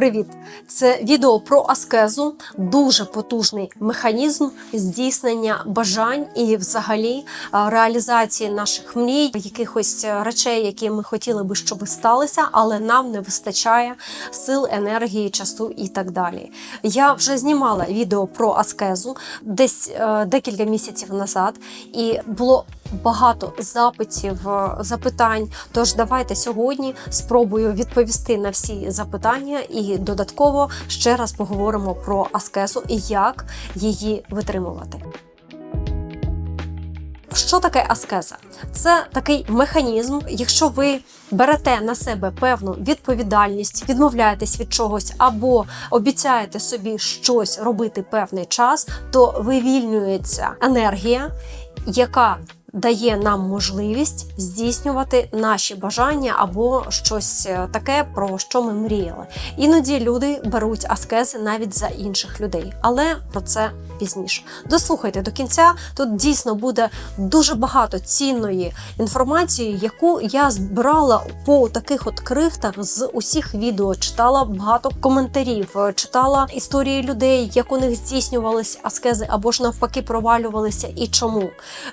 Привіт! Це відео про аскезу, дуже потужний механізм здійснення бажань і, взагалі, е, реалізації наших мрій, якихось е, речей, які ми хотіли би, щоб сталися, але нам не вистачає сил, енергії, часу і так далі. Я вже знімала відео про аскезу десь е, декілька місяців назад, і було багато запитів, е, запитань. Тож давайте сьогодні спробую відповісти на всі запитання і додатково ще раз поговоримо про аскезу і як її витримувати. Що таке аскеза? Це такий механізм, якщо ви берете на себе певну відповідальність, відмовляєтесь від чогось або обіцяєте собі щось робити певний час, то вивільнюється енергія, яка дає нам можливість здійснювати наші бажання або щось е, таке, про що ми мріяли. Іноді люди беруть аскези навіть за інших людей, але про це пізніше. Дослухайте до кінця. Тут дійсно буде дуже багато цінної інформації, яку я збирала по таких от крихтах з усіх відео. Читала багато коментарів, е, читала історії людей, як у них здійснювалися аскези або ж навпаки провалювалися і чому.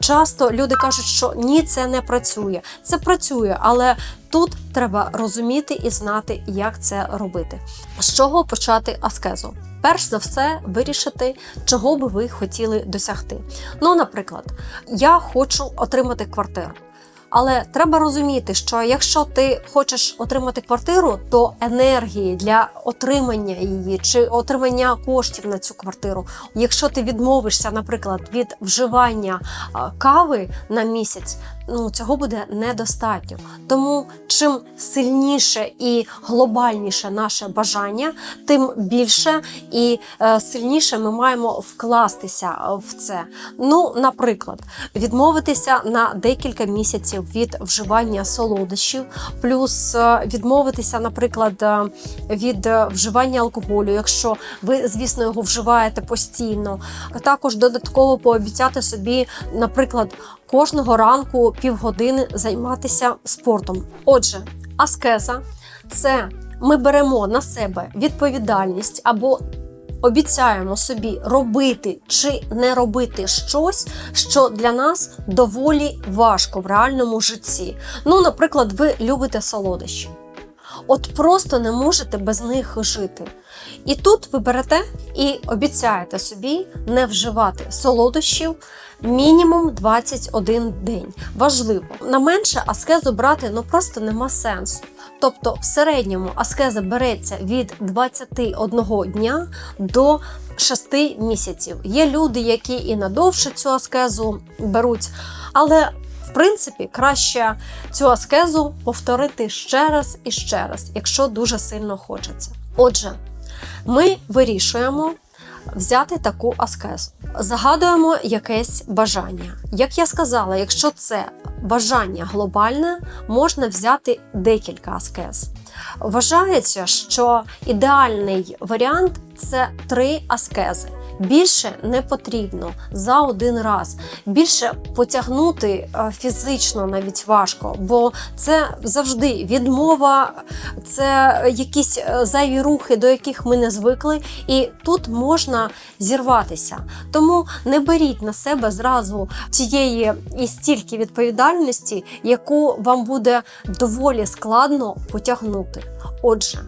Часто люди кажуть, що ні, це не працює. Це працює, але тут треба розуміти і знати, як це робити. З чого почати аскезу? Перш за все, вирішити, чого би ви хотіли досягти. Ну, наприклад, я хочу отримати квартиру. Але треба розуміти, що якщо ти хочеш отримати квартиру, то енергії для отримання її чи отримання коштів на цю квартиру, якщо ти відмовишся, наприклад, від вживання кави на місяць, ну цього буде недостатньо. Тому чим сильніше і глобальніше наше бажання, тим більше і е, сильніше ми маємо вкластися в це. Ну, наприклад, відмовитися на декілька місяців від вживання солодощів, плюс е, відмовитися, наприклад, е, від вживання алкоголю, якщо ви, звісно, його вживаєте постійно. Також додатково пообіцяти собі, наприклад, кожного ранку півгодини займатися спортом. Отже, аскеза це ми беремо на себе відповідальність або обіцяємо собі робити чи не робити щось, що для нас доволі важко в реальному житті. Ну, наприклад, ви любите солодощі. От просто не можете без них жити. І тут ви берете і обіцяєте собі не вживати солодощів мінімум 21 день. Важливо, на менше аскезу брати ну просто нема сенсу. Тобто, в середньому аскеза береться від 21 дня до 6 місяців. Є люди, які і надовше цю аскезу беруть, але в принципі, краще цю аскезу повторити ще раз і ще раз, якщо дуже сильно хочеться. Отже, ми вирішуємо взяти таку аскезу. Загадуємо якесь бажання. Як я сказала, якщо це бажання глобальне, можна взяти декілька аскез. Вважається, що ідеальний варіант це три аскези. Більше не потрібно за один раз. Більше потягнути е, фізично навіть важко, бо це завжди відмова, це якісь е, зайві рухи, до яких ми не звикли, і тут можна зірватися. Тому не беріть на себе зразу тієї і стільки відповідальності, яку вам буде доволі складно потягнути. Отже.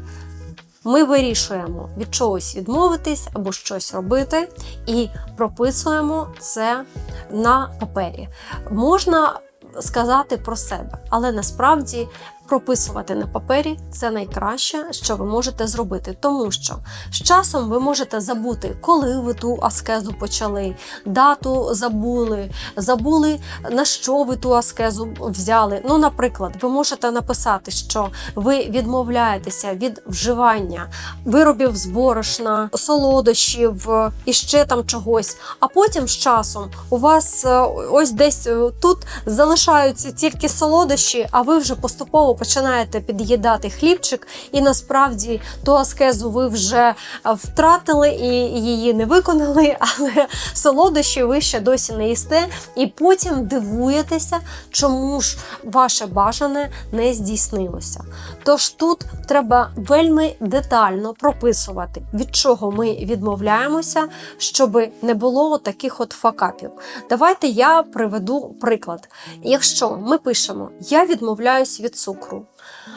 Ми вирішуємо від чогось відмовитись або щось робити, і прописуємо це на папері. Можна сказати про себе, але насправді прописувати на папері це найкраще, що ви можете зробити, тому що з часом ви можете забути, коли ви ту аскезу почали, дату забули, забули на що ви ту аскезу взяли. Ну, наприклад, ви можете написати, що ви відмовляєтеся від вживання виробів з борошна, солодощів і ще там чогось. А потім з часом у вас е, ось десь е, тут залишаються тільки солодощі, а ви вже поступово починаєте під'їдати хлібчик, і насправді ту аскезу ви вже е, втратили і її не виконали, але солодощі ви ще досі не їсте, і потім дивуєтеся, чому ж ваше бажане не здійснилося. Тож тут треба вельми детально прописувати, від чого ми відмовляємося, щоб не було таких от факапів. Давайте я приведу приклад. Якщо ми пишемо Я відмовляюсь від цукру,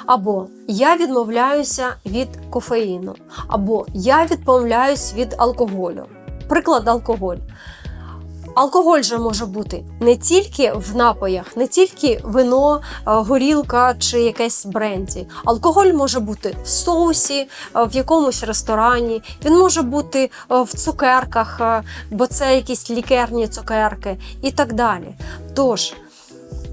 або Я відмовляюся від кофеїну, або Я відмовляюсь від алкоголю. Приклад алкоголь. Алкоголь же може бути не тільки в напоях, не тільки вино, е, горілка чи якесь бренді. Алкоголь може бути в соусі, е, в якомусь ресторані. Він може бути е, в цукерках, бо це якісь лікерні цукерки і так далі. Тож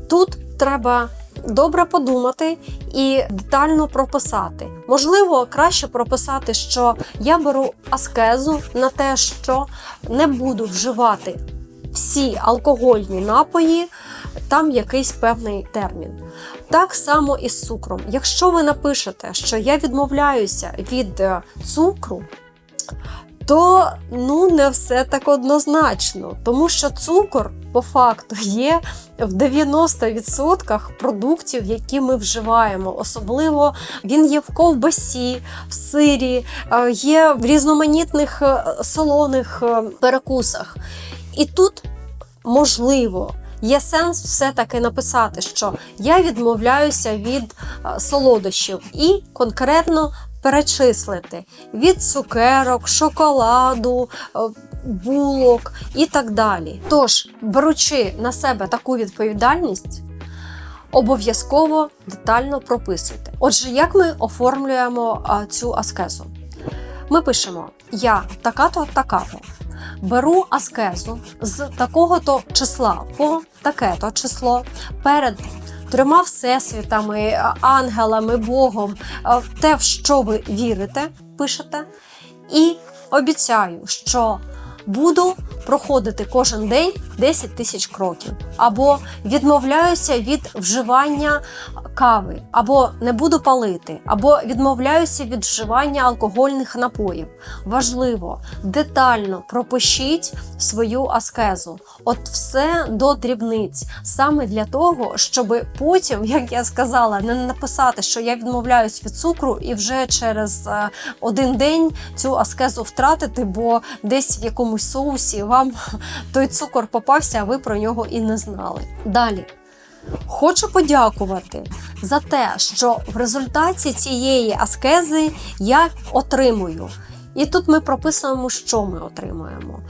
тут треба. Добре подумати і детально прописати. Можливо, краще прописати, що я беру аскезу на те, що не буду вживати всі алкогольні напої, там якийсь певний термін. Так само і з цукром. Якщо ви напишете, що я відмовляюся від е, цукру, то ну не все так однозначно, тому що цукор по факту є в 90% продуктів, які ми вживаємо. Особливо він є в ковбасі, в сирі, е, є в різноманітних е, солоних е, перекусах. І тут можливо. Є сенс все-таки написати, що я відмовляюся від солодощів і конкретно перечислити від цукерок, шоколаду, е, булок і так далі. Тож, беручи на себе таку відповідальність, обов'язково детально прописуйте. Отже, як ми оформлюємо а, цю аскезу? Ми пишемо: Я така-то, така-то. Беру аскезу з такого-то числа по таке-то число перед трьома всесвітами, ангелами, Богом, е, те, в що ви вірите, пишете, і обіцяю, що буду проходити кожен день 10 тисяч кроків, або відмовляюся від вживання кави, або не буду палити, або відмовляюся від вживання алкогольних напоїв. Важливо, детально пропишіть свою аскезу. От все до дрібниць, саме для того, щоб потім, як я сказала, не написати, що я відмовляюсь від цукру, і вже через е, один день цю аскезу втратити, бо десь в якомусь соусі вам той цукор попався, а ви про нього і не знали. Далі. Хочу подякувати за те, що в результаті цієї аскези я отримую. І тут ми прописуємо, що ми отримуємо.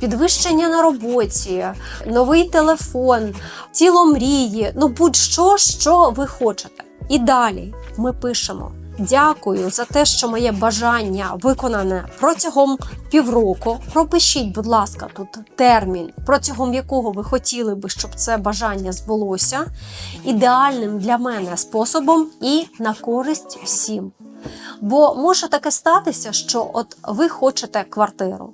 Підвищення на роботі, новий телефон, тіло мрії, ну будь-що, що ви хочете. І далі ми пишемо: Дякую за те, що моє бажання виконане протягом півроку. Пропишіть, будь ласка, тут термін, протягом якого ви хотіли би, щоб це бажання збулося, ідеальним для мене способом і на користь всім. Бо може таке статися, що от ви хочете квартиру,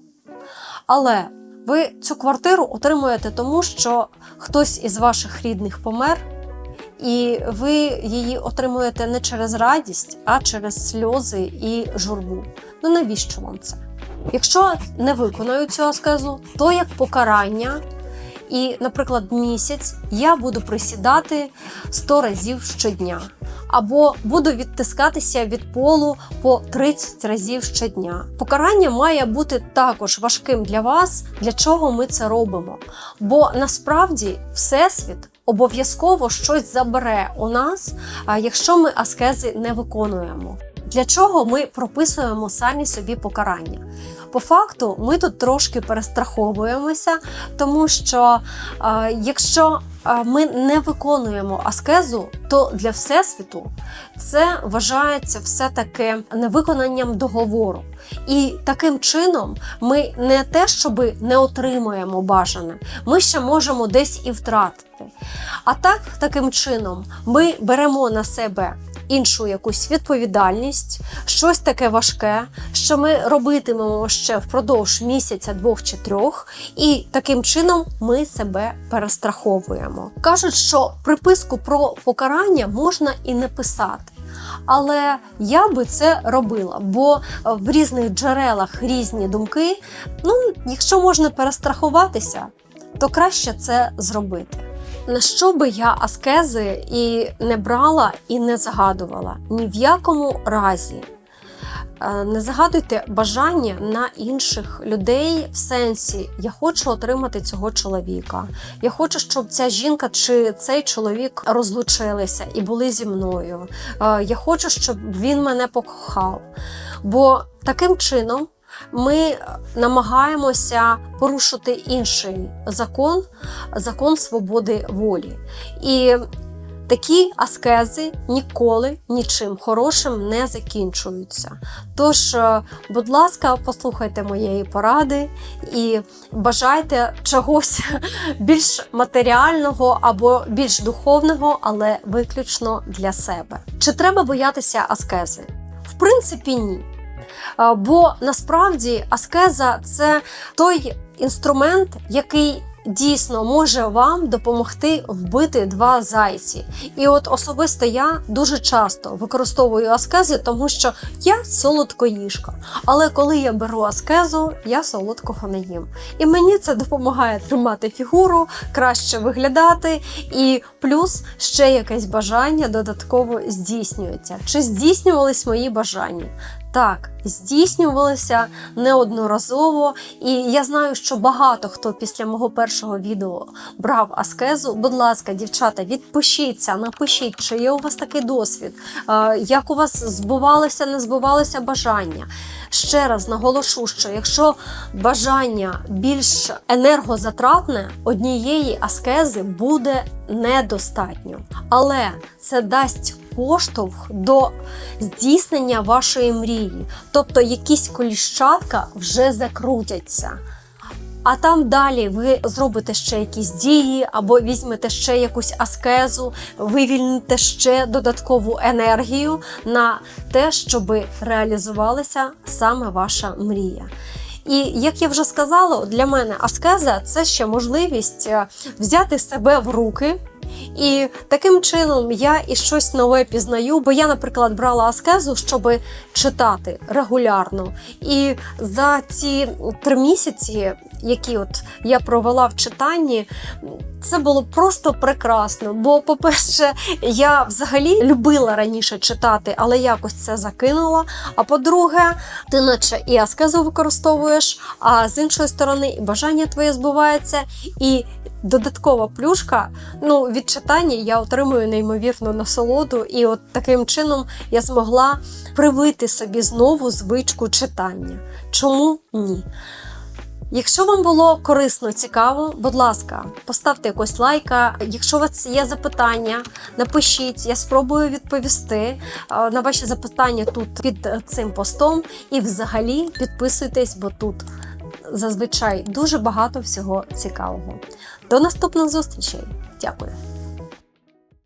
але ви цю квартиру отримуєте тому, що хтось із ваших рідних помер. І ви її отримуєте не через радість, а через сльози і журбу. Ну навіщо вам це? Якщо не виконаю цю аскезу, то як покарання, і, наприклад, місяць я буду присідати 100 разів щодня, або буду відтискатися від полу по 30 разів щодня. Покарання має бути також важким для вас, для чого ми це робимо. Бо насправді всесвіт обов'язково щось забере у нас, якщо ми аскези не виконуємо. Для чого ми прописуємо самі собі покарання? По факту, ми тут трошки перестраховуємося, тому що е, якщо ми не виконуємо аскезу, то для всесвіту це вважається все-таки невиконанням договору. І таким чином ми не те, щоби не отримуємо бажане, ми ще можемо десь і втратити. А так, таким чином, ми беремо на себе іншу якусь відповідальність, щось таке важке, що ми робитимемо ще впродовж місяця, двох чи трьох, і таким чином ми себе перестраховуємо. Кажуть, що приписку про покарання можна і не писати. Але я би це робила, бо в різних джерелах різні думки. Ну, якщо можна перестрахуватися, то краще це зробити. На що би я аскези і не брала, і не згадувала ні в якому разі. Е, Не загадуйте бажання на інших людей в сенсі я хочу отримати цього чоловіка. Я хочу, щоб ця жінка чи цей чоловік розлучилися і були зі мною. Е, Я хочу, щоб він мене покохав. Бо таким чином ми намагаємося порушити інший закон, закон свободи волі. І Такі аскези ніколи нічим хорошим не закінчуються. Тож, е, будь ласка, послухайте моєї поради і бажайте чогось більш матеріального або більш духовного, але виключно для себе. Чи треба боятися аскези? В принципі, ні. Е, Бо насправді аскеза це той інструмент, який дійсно може вам допомогти вбити два зайці. І от особисто я дуже часто використовую аскези, тому що я солодкоїжка. Але коли я беру аскезу, я солодкого не їм. І мені це допомагає тримати фігуру, краще виглядати, і плюс ще якесь бажання додатково здійснюється. Чи здійснювались мої бажання? Так, здійснювалися неодноразово, і я знаю, що багато хто після мого першого відео брав аскезу. Будь ласка, дівчата, відпишіться, напишіть, чи є у вас такий досвід, як у вас збувалося, не збувалося бажання. Ще раз наголошу, що якщо бажання більш енергозатратне, однієї аскези буде недостатньо. Але це дасть поштовх до здійснення вашої мрії. Тобто якісь коліщатка вже закрутяться. А там далі ви зробите ще якісь дії, або візьмете ще якусь аскезу, вивільните ще додаткову енергію на те, щоб реалізувалася саме ваша мрія. І як я вже сказала, для мене аскеза це ще можливість е, взяти себе в руки. І таким чином я і щось нове пізнаю, бо я, наприклад, брала аскезу, щоб читати регулярно. І за ці три місяці, які от я провела в читанні, це було просто прекрасно. Бо, по-перше, я взагалі любила раніше читати, але якось це закинула. А по-друге, ти наче і аскезу використовуєш, а з іншої сторони, і бажання твоє збувається, і додаткова плюшка. Ну, від читання я отримую неймовірну насолоду, і от таким чином я змогла привити собі знову звичку читання. Чому ні? Якщо вам було корисно, цікаво, будь ласка, поставте якось лайка. Якщо у вас є запитання, напишіть, я спробую відповісти е, на ваші запитання тут під цим постом. І взагалі підписуйтесь, бо тут зазвичай дуже багато всього цікавого. До наступних зустрічей. Дякую.